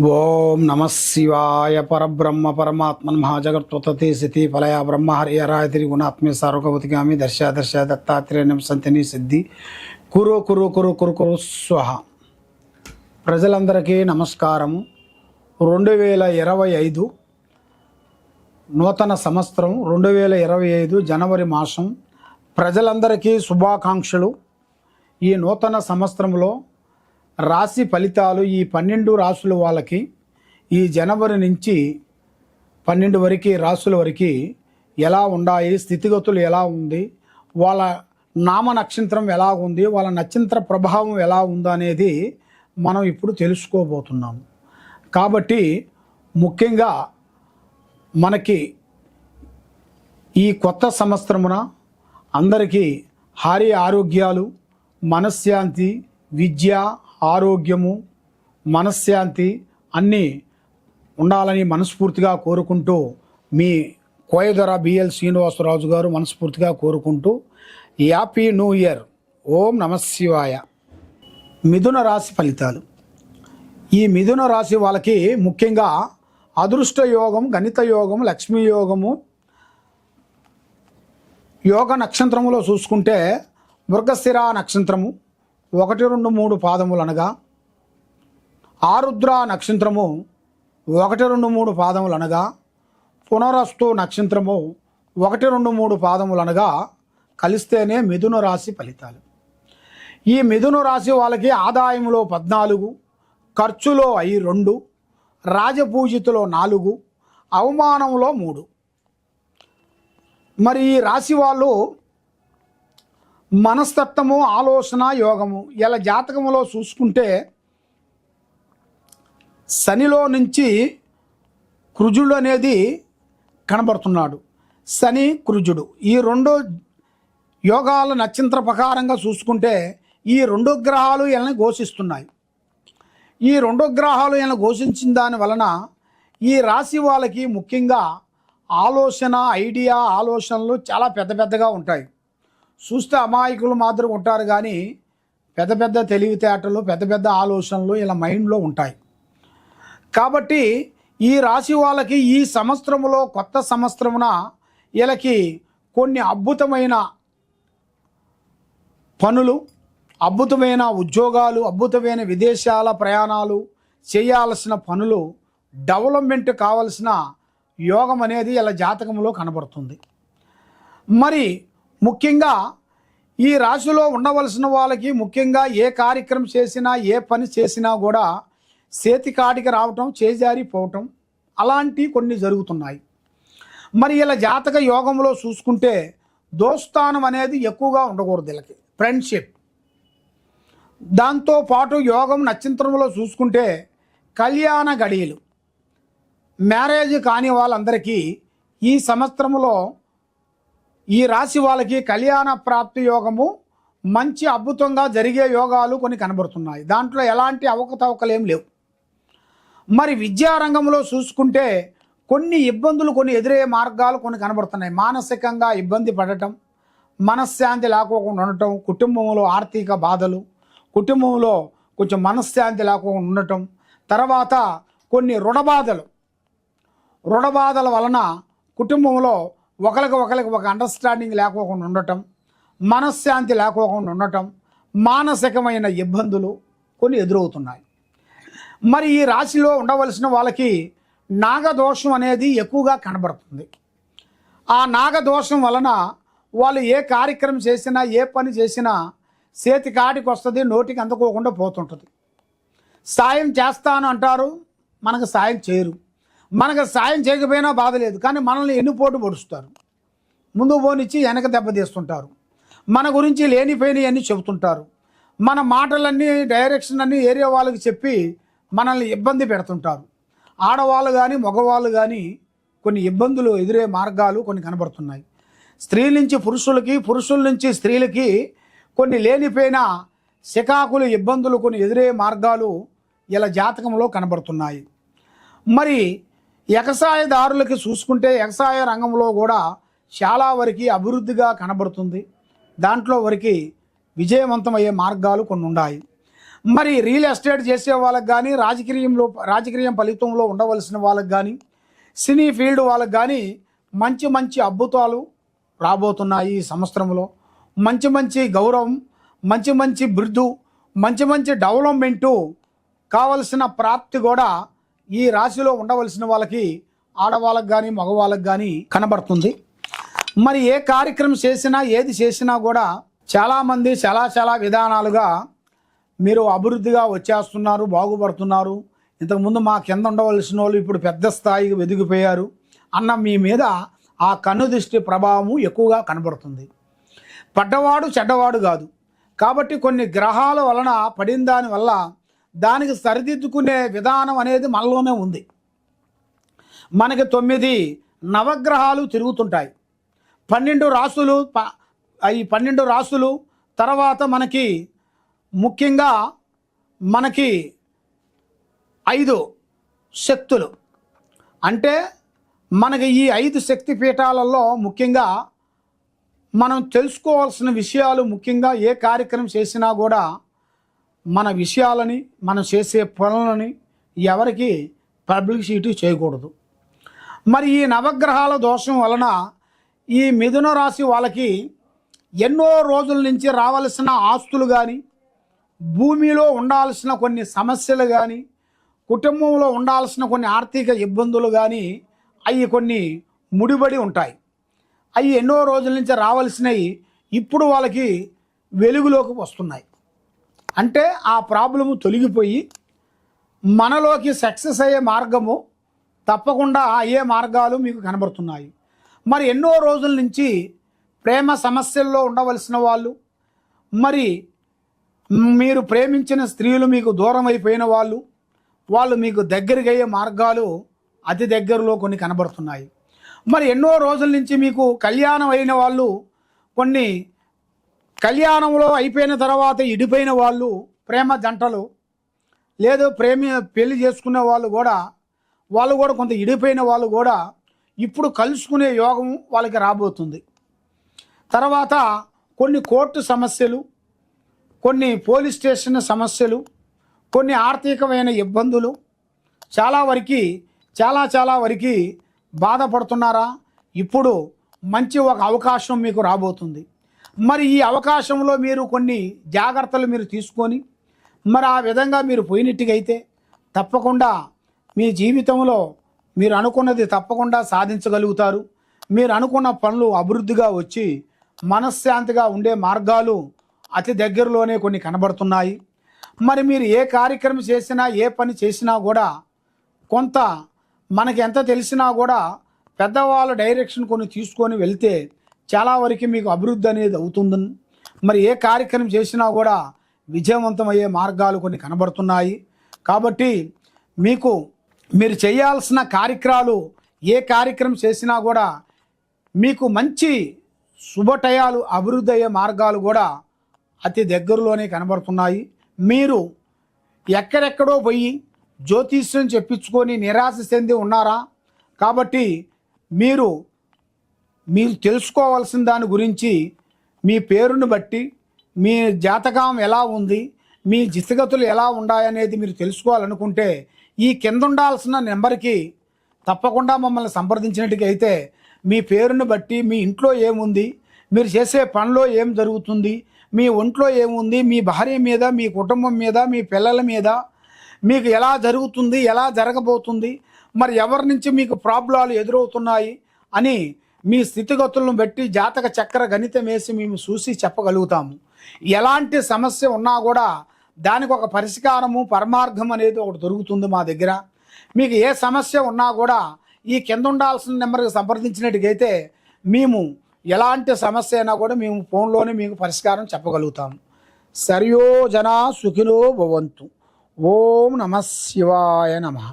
ఓం నమ శివాయ పరబ్రహ్మ పరమాత్మన్ మహాజగత్వతతి స్థితి ఫలయ బ్రహ్మ హరియరాయ తిరి గుణాత్మే సార్వగవతిగామి దర్శ దర్శ దత్తాత్రేయం సంతిని సిద్ధి. కురు కురు కురు కురు కురు స్వహ. ప్రజలందరికీ నమస్కారము. రెండు వేల ఇరవై ఐదు నూతన సంవత్సరం రెండు వేల ఇరవై ఐదు జనవరి మాసం ప్రజలందరికీ శుభాకాంక్షలు. ఈ నూతన సంవత్సరంలో రాశి ఫలితాలు ఈ పన్నెండు రాసుల వాళ్ళకి ఈ జనవరి నుంచి పన్నెండు వరకు రాసుల వరకు ఎలా ఉన్నాయి స్థితిగతులు ఎలా ఉంది వాళ్ళ నామ నక్షత్రం ఎలా ఉంది వాళ్ళ నక్షత్ర ప్రభావం ఎలా ఉందనేది మనం ఇప్పుడు తెలుసుకోబోతున్నాము కాబట్టి ముఖ్యంగా మనకి ఈ కొత్త సంవత్సరమున అందరికీ హారి ఆరోగ్యాలు మనశ్శాంతి విద్య ఆరోగ్యము మనశ్శాంతి అన్నీ ఉండాలని మనస్ఫూర్తిగా కోరుకుంటూ మీ కోయదొర బిఎల్ శ్రీనివాసరాజు గారు మనస్ఫూర్తిగా కోరుకుంటూ హ్యాపీ న్యూ ఇయర్. ఓం నమశివాయ మిథున రాశి ఫలితాలు. ఈ మిథున రాశి వాళ్ళకి ముఖ్యంగా అదృష్ట యోగం గణిత యోగం లక్ష్మీ యోగము యోగ నక్షత్రములో చూసుకుంటే మృగశిర నక్షత్రము ఒకటి రెండు మూడు పాదములు అనగా ఆరుద్ర నక్షత్రము ఒకటి రెండు మూడు పాదములు అనగా పునరస్తు నక్షత్రము ఒకటి రెండు మూడు పాదములు అనగా కలిస్తేనే మిథున రాశి ఫలితాలు. ఈ మిథున రాశి వాళ్ళకి ఆదాయంలో పద్నాలుగు ఖర్చులో అయి రెండు రాజపూజితలో నాలుగు అవమానంలో మూడు. మరి ఈ రాశి వాళ్ళు మనస్తత్వము ఆలోచన యోగము ఇలా జాతకములో చూసుకుంటే శనిలో నుంచి కృజుడు అనేది కనబడుతున్నాడు. శని కృజుడు. ఈ రెండు యోగాల నక్షత్ర ప్రకారంగా చూసుకుంటే ఈ రెండు గ్రహాలు ఈయన ఘోషిస్తున్నాయి. ఈ రెండు గ్రహాలు ఈయన ఘోషించిన దాని వలన ఈ రాశి వాళ్ళకి ముఖ్యంగా ఆలోచన ఐడియా ఆలోచనలు చాలా పెద్ద పెద్దగా ఉంటాయి. చూస్తే అమాయకులు మాత్రం ఉంటారు కానీ పెద్ద పెద్ద తెలివితేటలు పెద్ద పెద్ద ఆలోచనలు ఇలా మైండ్లో ఉంటాయి. కాబట్టి ఈ రాశి వాళ్ళకి ఈ సంవత్సరంలో కొత్త సంవత్సరమున వీళ్ళకి కొన్ని అద్భుతమైన పనులు అద్భుతమైన ఉద్యోగాలు అద్భుతమైన విదేశాల ప్రయాణాలు చేయాల్సిన పనులు డెవలప్మెంట్ కావలసిన యోగం అనేది ఇలా జాతకంలో కనబడుతుంది. మరి ముఖ్యంగా ఈ రాశిలో ఉండవలసిన వాళ్ళకి ముఖ్యంగా ఏ కార్యక్రమం చేసినా ఏ పని చేసినా కూడా చేతికాటికి రావటం చేజారిపోవటం అలాంటివి కొన్ని జరుగుతున్నాయి. మరి ఇలా జాతక యోగంలో చూసుకుంటే దోస్తానం అనేది ఎక్కువగా ఉండకూడదు వీళ్ళకి. ఫ్రెండ్షిప్. దాంతో పాటు యోగం నక్షత్రంలో చూసుకుంటే కళ్యాణ గడియలు. మ్యారేజ్ కాని వాళ్ళందరికీ ఈ సంవత్సరంలో ఈ రాశి వాళ్ళకి కళ్యాణ ప్రాప్తి యోగము మంచి అద్భుతంగా జరిగే యోగాలు కొన్ని కనబడుతున్నాయి. దాంట్లో ఎలాంటి అవకతవకలేం లేవు. మరి విద్యారంగంలో చూసుకుంటే కొన్ని ఇబ్బందులు కొన్ని ఎదురయ్యే మార్గాలు కొన్ని కనబడుతున్నాయి. మానసికంగా ఇబ్బంది పడటం మనశ్శాంతి లేకోకుండా ఉండటం కుటుంబంలో ఆర్థిక బాధలు కుటుంబంలో కొంచెం మనశ్శాంతి లేకోకుండా ఉండటం తర్వాత కొన్ని రుణ బాధలు. రుణ బాధల వలన కుటుంబంలో ఒకరికి ఒకరికి ఒక అండర్స్టాండింగ్ లేకోకుండా ఉండటం మనశ్శాంతి లేకోకుండా ఉండటం మానసికమైన ఇబ్బందులు కొన్ని ఎదురవుతున్నాయి. మరి ఈ రాశిలో ఉండవలసిన వాళ్ళకి నాగదోషం అనేది ఎక్కువగా కనబడుతుంది. ఆ నాగదోషం వలన వాళ్ళు ఏ కార్యక్రమం చేసినా ఏ పని చేసినా చేతి కాటికి వస్తుంది నోటికి అందుకోకుండా పోతుంటుంది. సాయం చేస్తాను అంటారు మనకు సాయం చేయరు. మనకు సాయం చేయకపోయినా బాధ లేదు కానీ మనల్ని ఎన్ని పోటు పొడుస్తారు. ముందు పోనిచ్చి వెనక దెబ్బతీస్తుంటారు మన గురించి లేనిపోయినవి అన్నీ చెబుతుంటారు. మన మాటలన్నీ డైరెక్షన్ అన్నీ ఏరియా వాళ్ళకి చెప్పి మనల్ని ఇబ్బంది పెడుతుంటారు. ఆడవాళ్ళు కానీ మగవాళ్ళు కానీ కొన్ని ఇబ్బందులు ఎదురే మార్గాలు కొన్ని కనబడుతున్నాయి. స్త్రీల నుంచి పురుషులకి పురుషుల నుంచి స్త్రీలకి కొన్ని లేనిపోయిన శికాకులు ఇబ్బందులు కొన్ని ఎదురే మార్గాలు ఇలా జాతకంలో కనబడుతున్నాయి. మరి ఎగసాయదారులకి చూసుకుంటే ఎగసాయ రంగంలో కూడా చాలా వరకు అభివృద్ధిగా కనబడుతుంది. దాంట్లో వరకు విజయవంతమయ్యే మార్గాలు కొన్ని ఉన్నాయి. మరి రియల్ ఎస్టేట్ చేసే వాళ్ళకి కానీ రాజకీయంలో రాజకీయం ఫలితంలో ఉండవలసిన వాళ్ళకి కానీ సినీ ఫీల్డ్ వాళ్ళకి కానీ మంచి మంచి అద్భుతాలు రాబోతున్నాయి ఈ సంవత్సరంలో. మంచి మంచి గౌరవం మంచి మంచి బిరుదు మంచి మంచి డెవలప్మెంటు కావలసిన ప్రాప్తి కూడా ఈ రాశిలో ఉండవలసిన వాళ్ళకి ఆడవాళ్ళకి కానీ మగవాళ్ళకి కానీ కనబడుతుంది. మరి ఏ కార్యక్రమం చేసినా ఏది చేసినా కూడా చాలామంది చాలా చాలా విధానాలుగా మీరు అభివృద్ధిగా వచ్చేస్తున్నారు బాగుపడుతున్నారు. ఇంతకుముందు మా కింద ఉండవలసిన వాళ్ళు ఇప్పుడు పెద్ద స్థాయికి వెదిగిపోయారు. అన్న మీ మీద ఆ కన్ను దృష్టి ప్రభావము ఎక్కువగా కనబడుతుంది. పడ్డవాడు చెడ్డవాడు కాదు. కాబట్టి కొన్ని గ్రహాల వలన పడిన దానివల్ల దానికి సరిదిద్దుకునే విధానం అనేది మనలోనే ఉంది. మనకి తొమ్మిది నవగ్రహాలు తిరుగుతుంటాయి. పన్నెండు రాసులు ప- ఈ పన్నెండు రాసులు తర్వాత మనకి ముఖ్యంగా మనకి ఐదు శక్తులు. అంటే మనకి ఈ ఐదు శక్తి పీఠాలలో ముఖ్యంగా మనం తెలుసుకోవాల్సిన విషయాలు ముఖ్యంగా ఏ కార్యక్రమం చేసినా కూడా మన విషయాలని మనం చేసే పనులని ఎవరికి పబ్లిసిటీ చేయకూడదు. మరి ఈ నవగ్రహాల దోషం వలన ఈ మిథున రాశి వాళ్ళకి ఎన్నో రోజుల నుంచి రావలసిన ఆస్తులు కానీ భూమిలో ఉండాల్సిన కొన్ని సమస్యలు కానీ కుటుంబంలో ఉండాల్సిన కొన్ని ఆర్థిక ఇబ్బందులు కానీ అవి కొన్ని ముడిబడి ఉంటాయి. అవి ఎన్నో రోజుల నుంచి రావాల్సినవి ఇప్పుడు వాళ్ళకి వెలుగులోకి వస్తున్నాయి. అంటే ఆ ప్రాబ్లము తొలగిపోయి మనలోకి సక్సెస్ అయ్యే మార్గము తప్పకుండా అయ్యే మార్గాలు మీకు కనబడుతున్నాయి. మరి ఎన్నో రోజుల నుంచి ప్రేమ సమస్యల్లో ఉండవలసిన వాళ్ళు మరి మీరు ప్రేమించిన స్త్రీలు మీకు దూరం అయిపోయిన వాళ్ళు వాళ్ళు మీకు దగ్గరికి అయ్యే మార్గాలు అతి దగ్గరలో కొన్ని కనబడుతున్నాయి. మరి ఎన్నో రోజుల నుంచి మీకు కళ్యాణం అయిన వాళ్ళు కొన్ని కళ్యాణంలో అయిపోయిన తర్వాత ఇడిపోయిన వాళ్ళు ప్రేమ జంటలు లేదు ప్రేమ పెళ్ళి చేసుకునే వాళ్ళు కూడా వాళ్ళు కూడా కొంత ఇడిపోయిన వాళ్ళు కూడా ఇప్పుడు కలుసుకునే యోగం వాళ్ళకి రాబోతుంది. తర్వాత కొన్ని కోర్టు సమస్యలు కొన్ని పోలీస్ స్టేషన్ సమస్యలు కొన్ని ఆర్థికమైన ఇబ్బందులు చాలా వరకు చాలా చాలా వరకు బాధపడుతున్నారా? ఇప్పుడు మంచి ఒక అవకాశం మీకు రాబోతుంది. మరి ఈ అవకాశంలో మీరు కొన్ని జాగ్రత్తలు మీరు తీసుకొని మరి ఆ విధంగా మీరు పోయినట్టుగైతే తప్పకుండా మీ జీవితంలో మీరు అనుకున్నది తప్పకుండా సాధించగలుగుతారు. మీరు అనుకున్న పనులు అభివృద్ధిగా వచ్చి మనశ్శాంతిగా ఉండే మార్గాలు అతి దగ్గరలోనే కొన్ని కనబడుతున్నాయి. మరి మీరు ఏ కార్యక్రమం చేసినా ఏ పని చేసినా కూడా కొంత మనకి ఎంత తెలిసినా కూడా పెద్దవాళ్ళ డైరెక్షన్ కొన్ని తీసుకొని వెళ్తే చాలా వరకు మీకు అభివృద్ధి అనేది అవుతుంది. మరి ఏ కార్యక్రమం చేసినా కూడా విజయవంతమయ్యే మార్గాలు కొన్ని కనబడుతున్నాయి. కాబట్టి మీకు మీరు చేయాల్సిన కార్యక్రమాలు ఏ కార్యక్రమం చేసినా కూడా మీకు మంచి శుభటయాలు అభివృద్ధి అయ్యే మార్గాలు కూడా అతి దగ్గరలోనే కనబడుతున్నాయి. మీరు ఎక్కడెక్కడో పోయి జ్యోతిష్యం చెప్పించుకొని నిరాశ చెంది ఉన్నారా? కాబట్టి మీరు మీరు తెలుసుకోవాల్సిన దాని గురించి మీ పేరును బట్టి మీ జాతకం ఎలా ఉంది మీ జితగతులు ఎలా ఉన్నాయనేది మీరు తెలుసుకోవాలనుకుంటే ఈ కింద ఉండాల్సిన నెంబర్కి తప్పకుండా మమ్మల్ని సంప్రదించినట్టుగా అయితే మీ పేరుని బట్టి మీ ఇంట్లో ఏముంది మీరు చేసే పనిలో ఏం జరుగుతుంది మీ ఒంట్లో ఏముంది మీ భార్య మీద మీ కుటుంబం మీద మీ పిల్లల మీద మీకు ఎలా జరుగుతుంది ఎలా జరగబోతుంది మరి ఎవరి నుంచి మీకు ప్రాబ్లాలు ఎదురవుతున్నాయి అని మీ స్థితిగతులను బట్టి జాతక చక్ర గణితం వేసి మేము చూసి చెప్పగలుగుతాము. ఎలాంటి సమస్య ఉన్నా కూడా దానికి ఒక పరిష్కారము పరమార్థం అనేది ఒకటి దొరుకుతుంది మా దగ్గర. మీకు ఏ సమస్య ఉన్నా కూడా ఈ కింద ఉండాల్సిన నెంబర్కి సంప్రదించినట్టుగైతే మేము ఎలాంటి సమస్య అయినా కూడా మేము ఫోన్లోనే మీకు పరిష్కారం చెప్పగలుగుతాము. సర్యో సుఖినో భవంతు. ఓం నమ శివాయ నమః.